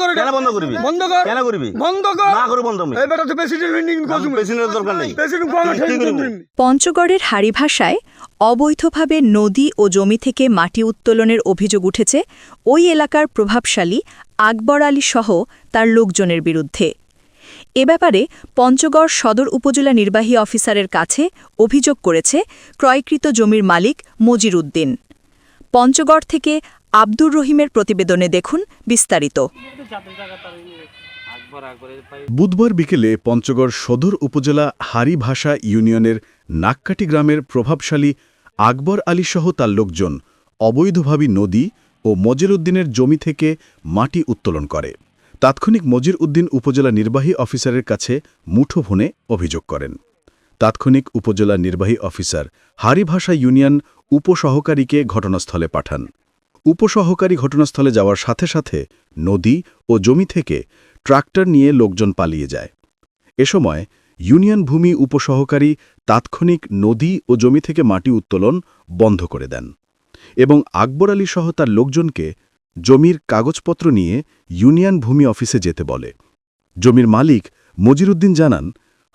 কর এটা। কেন বন্ধ করবি? বন্ধ কর। কেন করবি? বন্ধ কর। না করে বন্ধ এই বেটা তো প্রেসিডেন্ট মিটিং করছুম প্রেসিডেন্টের দরকার নেই। প্রেসিডেন্ট কোন? পঞ্চগড়ের হাড়ি ভাষায় অবৈধভাবে নদী ও জমি থেকে মাটি উত্তোলনের অভিযোগ উঠেছে ওই এলাকার প্রভাবশালী আকবর আলী সহ তার লোকজনের বিরুদ্ধে। এ ব্যাপারে পঞ্চগড় সদর উপজেলা নির্বাহী অফিসারের কাছে অভিযোগ করেছে ক্রয়কৃত জমির মালিক মজির উদ্দিন। পঞ্চগড় থেকে আব্দুর রহিমের প্রতিবেদনে দেখুন বিস্তারিত। বুধবার বিকেলে পঞ্চগড় সদর উপজেলা হারিভাষা ইউনিয়নের নাক্কাটি গ্রামের প্রভাবশালী আকবর আলী সহ তার লোকজন অবৈধভাবে নদী ও মজির উদ্দিনের জমি থেকে মাটি উত্তোলন করে। তাৎক্ষণিক মজির উদ্দিন উপজেলা নির্বাহী অফিসারের কাছে মুঠোফোনে অভিযোগ করেন। তাৎক্ষণিক উপজেলা নির্বাহী অফিসার হারিভাষা ইউনিয়ন উপসহকারীকে ঘটনাস্থলে পাঠান। উপসহকারী ঘটনাস্থলে যাওয়ার সাথে সাথে নদী ও জমি থেকে ট্রাক্টর নিয়ে লোকজন পালিয়ে যায়। এ সময় ইউনিয়ন ভূমি উপসহকারী তাৎক্ষণিক নদী ও জমি থেকে মাটি উত্তোলন বন্ধ করে দেন এবং আকবর আলী সহ তার লোকজনকে জমির কাগজপত্র নিয়ে ইউনিয়ন ভূমি অফিসে যেতে বলে। জমির মালিক মজিরুদ্দিন জানান,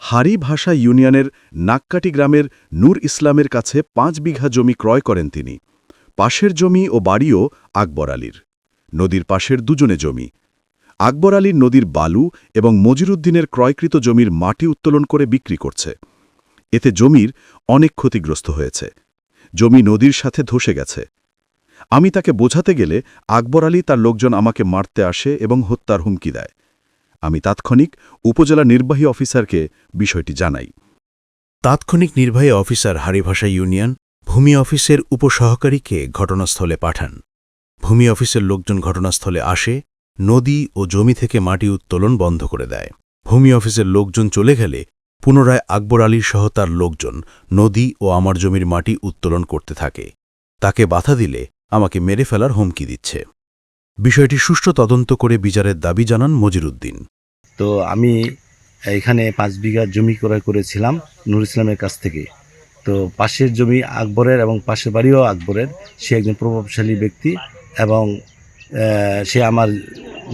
হারি ভাষা ইউনিয়নের নাক্কাটি গ্রামের নূর ইসলামের কাছে পাঁচ বিঘা জমি ক্রয় করেন তিনি। পাশের জমি ও বাড়িও আকবর আলীর। নদীর পাশের দুজনে জমি। আকবর আলীর নদীর বালু এবং মজিরুদ্দিনের ক্রয়কৃত জমির মাটি উত্তোলন করে বিক্রি করছে। এতে জমির অনেক ক্ষতিগ্রস্ত হয়েছে। জমি নদীর সাথে ধসে গেছে। আমি তাকে বোঝাতে গেলে আকবর আলী তার লোকজন আমাকে মারতে আসে এবং হত্যার হুমকি দেয়। আমি তাৎক্ষণিক উপজেলা নির্বাহী অফিসারকে বিষয়টি জানাই। তাৎক্ষণিক নির্বাহী অফিসার হারিভাষা ইউনিয়ন ভূমি অফিসের উপসহকারীকে ঘটনাস্থলে পাঠান। ভূমি অফিসের লোকজন ঘটনাস্থলে আসে, নদী ও জমি থেকে মাটি উত্তোলন বন্ধ করে দেয়। ভূমি অফিসের লোকজন চলে গেলে পুনরায় আকবর আলীর সহ তার লোকজন নদী ও আমার জমির মাটি উত্তোলন করতে থাকে। তাকে বাধা দিলে আমাকে মেরে ফেলার হুমকি দিচ্ছে। বিষয়টি সুষ্ঠু তদন্ত করে বিচারের দাবি জানান মজিরুদ্দিন। তো আমি এখানে পাঁচ বিঘা জমি ক্রয় করেছিলাম নুর ইসলামের কাছ থেকে। তো পাশের জমি আকবরের এবং পাশের বাড়িও আকবরের। সে একজন প্রভাবশালী ব্যক্তি এবং সে আমার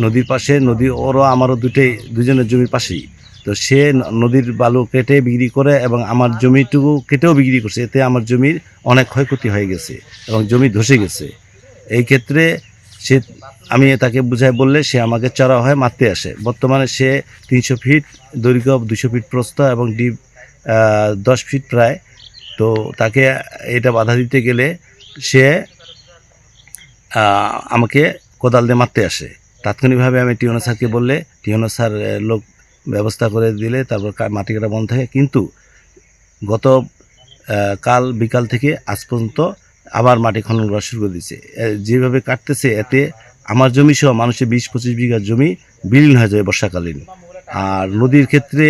নদীর পাশে, নদী ওরও আমারও দুটোই দুজনের জমির পাশেই। তো সে নদীর বালু কেটে বিক্রি করে এবং আমার জমিটুকু কেটেও বিক্রি করছে। এতে আমার জমির অনেক ক্ষয়ক্ষতি হয়ে গেছে এবং জমি ধসে গেছে। এই ক্ষেত্রে সে, আমি তাকে বুঝাই বললে সে আমাকে চড়া হয় মারতে আসে। বর্তমানে সে তিনশো ফিট দৈর্ঘ্য দুশো ফিট প্রস্থ এবং ডিপ দশ ফিট প্রায়। তো তাকে এটা বাধা দিতে গেলে সে আমাকে কোদাল দিয়ে মারতে আসে। তাৎক্ষণিকভাবে আমি টিওনো স্যারকে বললে, টিওনো স্যার লোক ব্যবস্থা করে দিলে তারপর মাটি কাটা বন্ধ থাকে। কিন্তু গত কাল বিকাল থেকে আজ পর্যন্ত আবার মাটি খনন করা শুরু করে দিচ্ছে যেভাবে কাটতেছে, এতে আমার জমি সহ মানুষের বিশ, পঁচিশ বিঘা জমি বিলীন হয়ে যায় বর্ষাকালীন। আর নদীর ক্ষেত্রে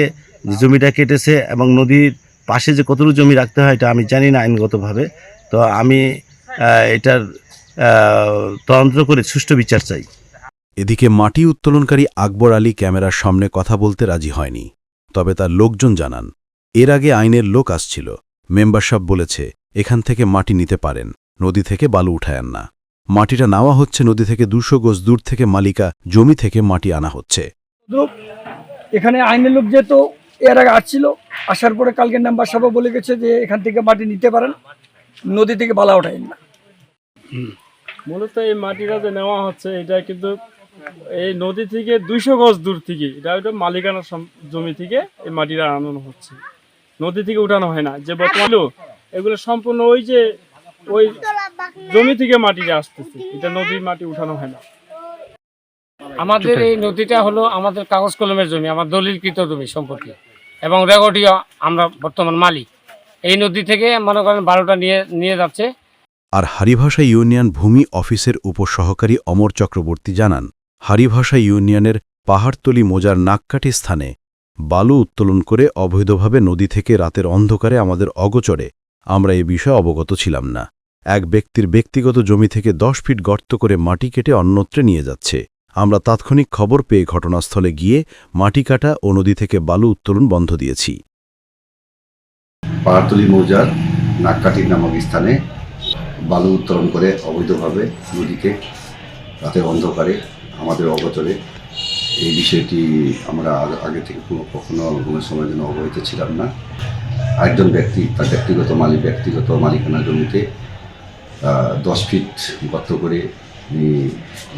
জমিটা কেটেছে এবং নদীর পাশে যে কতটুকু জমি রাখতে হয় এটা আমি জানি না আইনগতভাবে। তো আমি এটার আহ, তদন্ত করে সুষ্ঠু বিচার চাই। এদিকে মাটি উত্তোলনকারী আকবর আলী ক্যামেরার সামনে কথা বলতে রাজি হয়নি তবে তার লোকজন জানান এর আগে আইনের লোক আসছিল। মেম্বারশিপ বলেছে এখান থেকে মাটি নিতে পারেন নদী থেকে বালু উঠায়েন না। মাটিটা নেওয়া হচ্ছে নদী থেকে দুশো গোজ দূর থেকে মালিকা জমি থেকে মাটি আনা হচ্ছে। এখানে আইনের লোক যেহেতু এর আগে আসছিল আসার পরে কালকে নাম্বার সভা বলে গেছে যে এখান থেকে মাটি নিতে পারেন নদী থেকে বালা ওঠাইন না। মূলত এই মাটিটা যে নেওয়া হচ্ছে এটা কিন্তু এই নদী থেকে দুইশো গজ দূর থেকে এটা ওইটা মালিকানা জমি থেকে এই মাটিটা আনানো হচ্ছে। নদী থেকে উঠানো হয় না যে বর্তমানে এগুলো সম্পূর্ণ ওই যে ওই জমি থেকে মাটিটা আসতেছে এটা নদীর মাটি উঠানো হয় না। আমাদের এই নদীটা হলো আমাদের কাগজ কলমের জমি আমার দলিলকৃত জমি সম্পত্তি এবং রেকর্ডিও আমরা বর্তমান মালিক। এই নদী থেকে মনে করেন বারোটা নিয়ে নিয়ে যাচ্ছে। আর হারিভাষা ইউনিয়ন ভূমি অফিসের উপসহকারী অমর চক্রবর্তী জানান, হারিভাষা ইউনিয়নের পাহাড়তলি মোজার নাককাঠি স্থানে বালু উত্তোলন করে অবৈধভাবে নদী থেকে রাতের অন্ধকারে আমাদের অগোচরে। আমরা এ বিষয়ে অবগত ছিলাম না। এক ব্যক্তির ব্যক্তিগত জমি থেকে দশ ফিট গর্ত করে মাটি কেটে অন্যত্রে নিয়ে যাচ্ছে। আমরা তাৎক্ষণিক খবর পেয়ে ঘটনাস্থলে গিয়ে মাটি কাটা ও নদী থেকে বালু উত্তোলন বন্ধ দিয়েছি। পাহাড়তলি মৌজার নাককাঠি নামক স্থানে বালু উত্তোলন করে অবৈধভাবে নদীকে রাতে অন্ধকারে আমাদের অগোচরে। এই বিষয়টি আমরা আগে- থেকে কোনো কখনো কোনো সময় যেন অবহিত ছিলাম না। একজন ব্যক্তি, তার ব্যক্তিগত মালিক ব্যক্তিগত মালিকানা জমিতে দশ ফিট গর্ত করে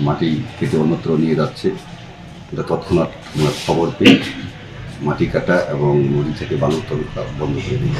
মাটি কেটে অন্যত্র নিয়ে যাচ্ছে, এটা তৎক্ষণাৎ খবর পেয়ে মাটি কাটা এবং নদী থেকে বালু তোলা বন্ধ করে দিল